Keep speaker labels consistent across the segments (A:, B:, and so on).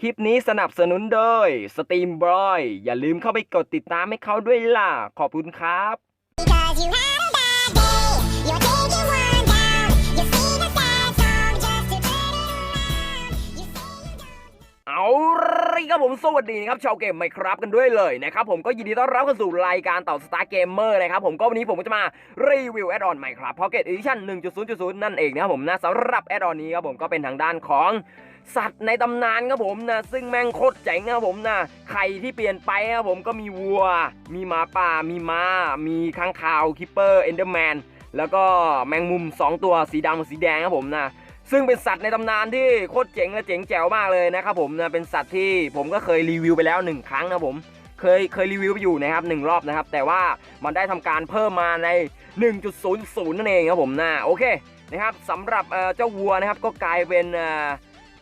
A: คลิปนี้สนับสนุนโดยสตรีมบอยอย่าลืมเข้าไปกดติดตามให้เขาด้วยล่ะ ขอบคุณครับ ครับผมสวัสดีนะครับชาวเกมไมครับกันด้วยเลยนะครับผมก็ยินดีต้อนรับเข้าสู่รายการต่อสตาร์เกมเมอร์นะครับผมก็วันนี้ผมก็จะมารีวิวแอดออนไม่ครับพ็อกเก็ตอีดิชั่น1.0.0 นั่นเองนะครับผมนะสำหรับแอดออนนี้ครับผมก็เป็นทางด้านของสัตว์ในตำนานครับผมนะซึ่งแม่งโคตรเจ๋งนะครับผมนะไข่ที่เปลี่ยนไปครับผมก็มีวัว มีหมาป่า มีม้า มีค้างคาวคิปเปอร์เอนเดอร์แมนแล้วก็แมงมุมสองตัวสีดำกับสีแดงครับผมนะ ซึ่งเป็นสัตว์ในตำนานที่โคตรเจ๋งและเจ๋งแจ๋วมากเลยนะครับผมนะเป็นสัตว์ที่ผมก็เคยรีวิวไปแล้วหนึ่งครั้งนะผมเคยเคยรีวิวไปอยู่นะครับหนึ่งรอบนะครับ แต่ว่ามันได้ทำการเพิ่มมาใน 1.00 นั่นเองครับผมนะโอเคนะครับสำหรับเจ้าวัวนะครับก็กลายเป็น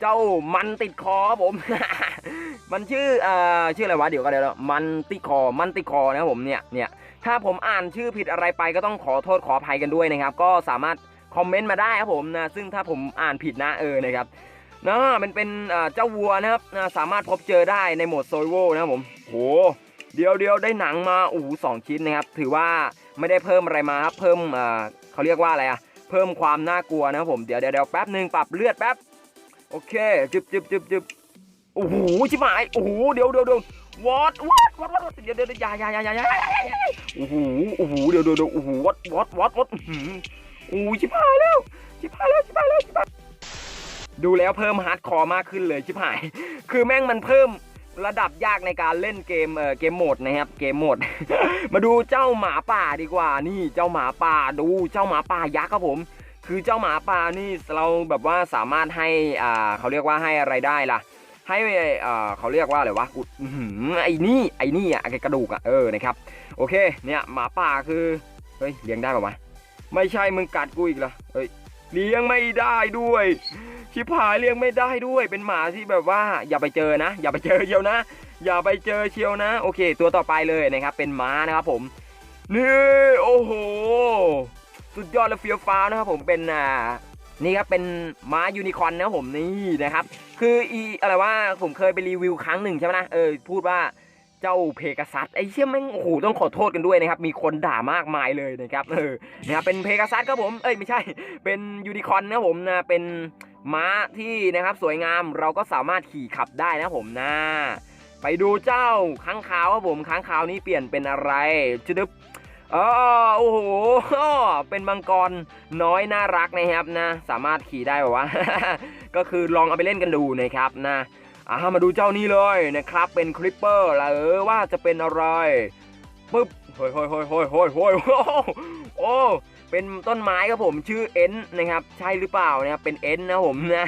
A: เจ้ามันติดคอครับผม มันชื่ออชื่ออะไรวะเดี๋ยวก็เดี๋ยวมันติดคอมันติดคอนะครับผมเนี่ยเนี่ยถ้าผมอ่านชื่อผิดอะไรไปก็ต้องขอโทษขออภัยกันด้วยนะครับ ก็สามารถ คอมเมนต์มาได้ครับผมนะซึ่งถ้าผมอ่านผิดนะเออนะครับนะมันเป็นเอ่อเจ้าวัวนะครับนะสามารถพบเจอได้ในโหมดโซโวนะครับผมโหเดียวเดียวได้หนังมาโอ้โหสองชิ้นนะครับ ถือว่าไม่ได้เพิ่มอะไรมาครับเพิ่มเอ่อเขาเรียกว่าอะไรอะเพิ่มความน่ากลัวนะครับผมเดี๋ยวเดี๋ยวแป๊บหนึ่งปรับเลือดแป๊บโอเคจึบจึบจึบจึบโอ้โหชิบหายโอ้โหเดี๋ยวเดี๋ยวเดี๋ยววอตวอตวอตวอตเดี๋ยวเดี๋ยวเดี๋ยวอยาอยาอยาอยาอยาโอ้โหโอ้โหเดี๋ยวเดี๋ยวเดี๋ยวโอ้โหวอตวอตวอตวอต อู้ชิบหายแล้วชิบหายแล้วชิบหายแล้วชิบหายดูแล้วเพิ่มฮาร์ดคอร์มากขึ้นเลยชิบหาย คือแม่งมันเพิ่มระดับยากในการเล่นเกมเอ่อเกมโหมดนะครับเกมโหมด มาดูเจ้าหมาป่าดีกว่านี่เจ้าหมาป่าดูเจ้าหมาป่ายักษ์ครับผม คือเจ้าหมาป่านี่เราแบบว่าสามารถให้อ่าเขาเรียกว่าให้อะไรได้ล่ะ ให้อ่าเขาเรียกว่าอะไรวะอุดอื้อไอ้นี่ไอ้นี่อะไอ้กระดูกอะเออนะครับโอเคเนี่ยหมาป่าคือเฮ้ยเลี้ยงได้ป่าวะ ไม่ใช่มึงกัดกูอีกเหรอเอ้ยเลี้ยงไม่ได้ด้วย ชิบหายเลี้ยงไม่ได้ด้วย เป็นหมาที่แบบว่าอย่าไปเจอนะ อย่าไปเจอเชียวนะ อย่าไปเจอเชียวนะ โอเค ตัวต่อไปเลยนะครับ เป็นม้านะครับผม นี่โอ้โห สุดยอดและเฟียวฟ้านะครับผม เป็นอ่า นี่ครับ เป็นม้ายูนิคอนนะครับผมนี่นะครับ คืออีอะไรว่าผมเคยไปรีวิวครั้งหนึ่งใช่ไหมนะ เออ พูดว่า เจ้าเพกาซัสไอ้เชี่ยแม่งโอ้โหต้องขอโทษกันด้วยนะครับ มีคนด่ามากมายเลยนะครับเออนะครับเป็นเพกาซัสครับผมเอ้ยไม่ใช่ เป็นยูนิคอนนะผมนะเป็นม้าที่นะครับสวยงามเราก็สามารถขี่ขับได้นะผมนะ ไปดูเจ้าค้างคาวครับผมค้างคาวนี้เปลี่ยนเป็นอะไรจุดึบอ๋อโอ้โหเป็นมังกรน้อยน่ารักนะครับนะ สามารถขี่ได้แบบว่า ก็คือลองเอาไปเล่นกันดูนะครับนะ อ่ามาดูเจ้านี้เลยนะครับ เป็นคลิปเปอร์แล้วเออว่าจะเป็นอะไรปึ๊บเฮ้ยเฮ้ยเฮ้ยเฮ้ยเฮ้ยเฮ้ยโอ้โอ้เป็นต้นไม้ครับผมชื่อเอ็นนะครับ ใช่หรือเปล่านะครับเป็นเอ็นนะผมนะ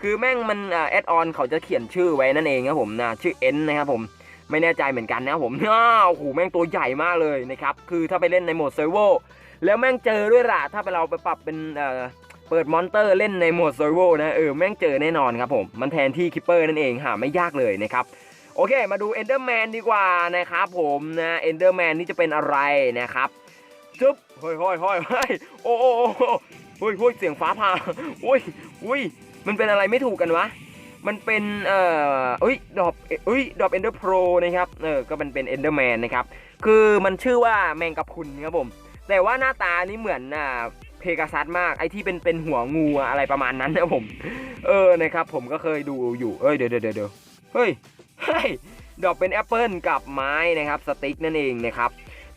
A: คือแม่งมันแอดออนเขาจะเขียนชื่อไว้นั่นเองครับผมนะชื่อเอ็นนะครับผมไม่แน่ใจเหมือนกันนะครับผมอ้าวโอ้โหแม่งตัวใหญ่มากเลยนะครับคือถ้าไปเล่นในโหมดเซอร์โวแล้วแม่งเจอด้วยล่ะถ้าไปเราไปปรับเป็น เปิดมอนเตอร์เล่นในโหมดเซอร์โวนะเออแม่งเจอแน่นอนครับผมมันแทนที่คิปเปอร์นั่นเองหาไม่ยากเลยนะครับโอเค มาดูเอนเดอร์แมนดีกว่านะครับผมนะเอนเดอร์แมนนี่จะเป็นอะไรนะครับจึ๊บเฮ้ยเฮ้ยเฮ้ยเฮ้ยโอ้โอ้โอ้เฮ้ยเฮ้ยเสียงฟ้าผ่าอุ้ยอุ้ยมันเป็นอะไรไม่ถูกกันวะมันเป็นเอ่อเอ้ยดอบเอ้ยดอบเอนเดอร์โปรนะครับเออก็เป็นเป็นเอนเดอร์แมนนะครับคือมันชื่อว่าแมงกะพรุนครับผมแต่ว่าหน้าตานี่เหมือนอ่า เพกาซัสมากไอที่เป็นเป็นหัวงูอะไรประมาณนั้นนะผม เออนะครับผมก็เคยดูอยู่เอ้ยเดี๋ยวเดี๋ยวเดี๋ยวเฮ้ยเฮ้ยดอกเป็นแอปเปิลกับไม้นะครับสติ๊กนั่นเองนะครับ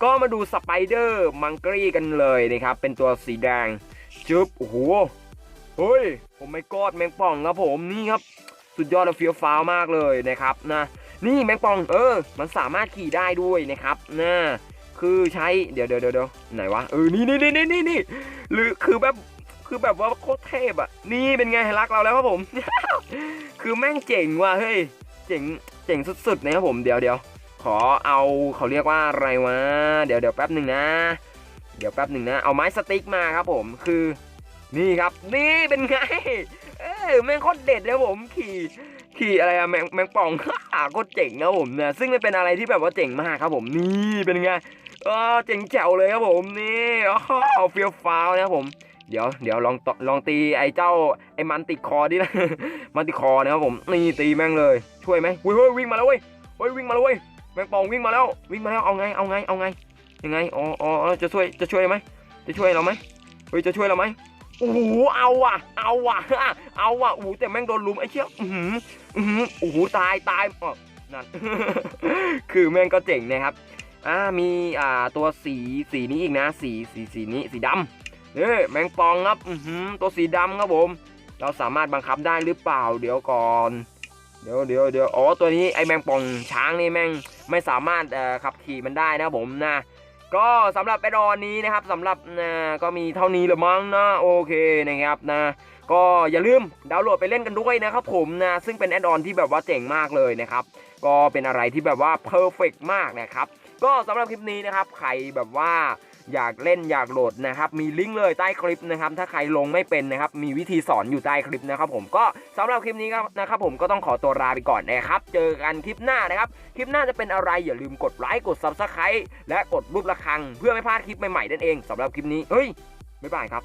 A: ก็มาดูสไปเดอร์มังกรีกันเลยนะครับเป็นตัวสีแดงจึ๊บโอ้โหเฮ้ยผมไม่กอดแมงป่องครับผมนี่ครับสุดยอดและเฟี้ยวฟ้าวมากเลยนะครับนะนี่แมงป่องเออ มันสามารถขี่ได้ด้วยนะครับนะ คือใช้เดี๋ยวเดี๋ยวเดี๋ยวไหนวะเออนี่นี่นี่นี่นี่หรือคือแบบคือแบบว่าโคตรเทพอะ นี่เป็นไงรักเราแล้วครับผม คือแม่งเจ๋งว่ะเฮ้ยเจ๋งเจ๋งสุดๆนะครับผมเดี๋ยวเดี๋ยวขอเอาเขาเรียกว่าอะไรวะ เดี๋ยวเดี๋ยวแป๊บหนึ่งนะ เดี๋ยวแป๊บหนึ่งนะ เอาไม้สติ๊กมาครับผมคือนี่ครับนี่เป็นไงเออแม่งโคตรเด็ดเลยผมขี่ขี่อะไรอะแมงแมงป่องโคตรเจ๋งนะผมนะซึ่งมันเป็นอะไรที่แบบว่าเจ๋งมากครับผมนี่เป็นไง เออเจ๋งแจ๋วเลยครับผมนี่เอาเฟี้ยวฟ้าวนะครับผมเดี๋ยวเดี๋ยวลองตลองตีไอ้เจ้าไอ้มันติดคอดินะมันติดคอนะครับผมนี่ตีแม่งเลยช่วยไหมเฮ้ยเฮ้ยวิ่งมาแล้วเว้ยเฮ้ยวิ่งมาแล้วเว้ยแมงปองวิ่งมาแล้ววิ่งมาแล้วเอาไงเอาไงเอาไงยังไงอ๋ออ๋อจะช่วยจะช่วยไหมจะช่วยเราไหมเฮ้ยจะช่วยเราไหมโอ้โหเอาว่ะ เอาว่ะเอาว่ะโอ้โหแต่แม่งโดนลุมไอ้เชี่ยอือหืออือหือโอ้โหตายตายอ๋อนั่นคือแม่งก็เจ๋งนะครับ อ่ามีอ่าตัวสีสีนี้อีกนะ สีสีสีนี้สีดำนี่แมงปองครับอือหือตัวสีดำครับผม เราสามารถบังคับได้หรือเปล่าเดี๋ยวก่อน เดี๋ยวเดี๋ยวเดี๋ยวอ๋อตัวนี้ไอแมงปองช้างนี่แม่งไม่สามารถขับขี่มันได้นะผมนะก็สำหรับแอดออนนี้นะครับสำหรับนะก็มีเท่านี้ละมั้งนะโอเคนะครับนะ ก็อย่าลืมดาวน์โหลดไปเล่นกันด้วยนะครับผมนะซึ่งเป็นแอดออนที่แบบว่าเจ๋งมากเลยนะครับ ก็เป็นอะไรที่แบบว่าเพอร์เฟกมากนะครับ ก็สำหรับคลิปนี้นะครับใครแบบว่าอยากเล่นอยากโหลดนะครับ มีลิงก์เลยใต้คลิปนะครับ ถ้าใครลงไม่เป็นนะครับ มีวิธีสอนอยู่ใต้คลิปนะครับ ผมก็สำหรับคลิปนี้ครับนะครับ ผมก็ต้องขอตัวลาไปก่อนนะครับ เจอกันคลิปหน้านะครับ คลิปหน้าจะเป็นอะไรอย่าลืมกดไลค์กด subscribe และกดรูประฆัง เพื่อไม่พลาดคลิปใหม่ๆนั่นเองสำหรับคลิปนี้เฮ้ยบ๊ายบายครับ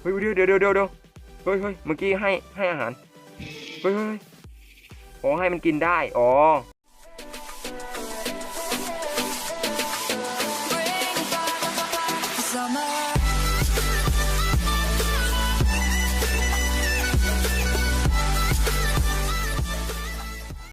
A: เฮ้ยเดี๋ยวเดี๋ยวเดี๋ยวเดี๋ยวเฮ้ยเฮ้ยเมื่อกี้ให้ให้อาหารเฮ้ยเฮ้ยอ๋อให้มันกินได้อ๋อ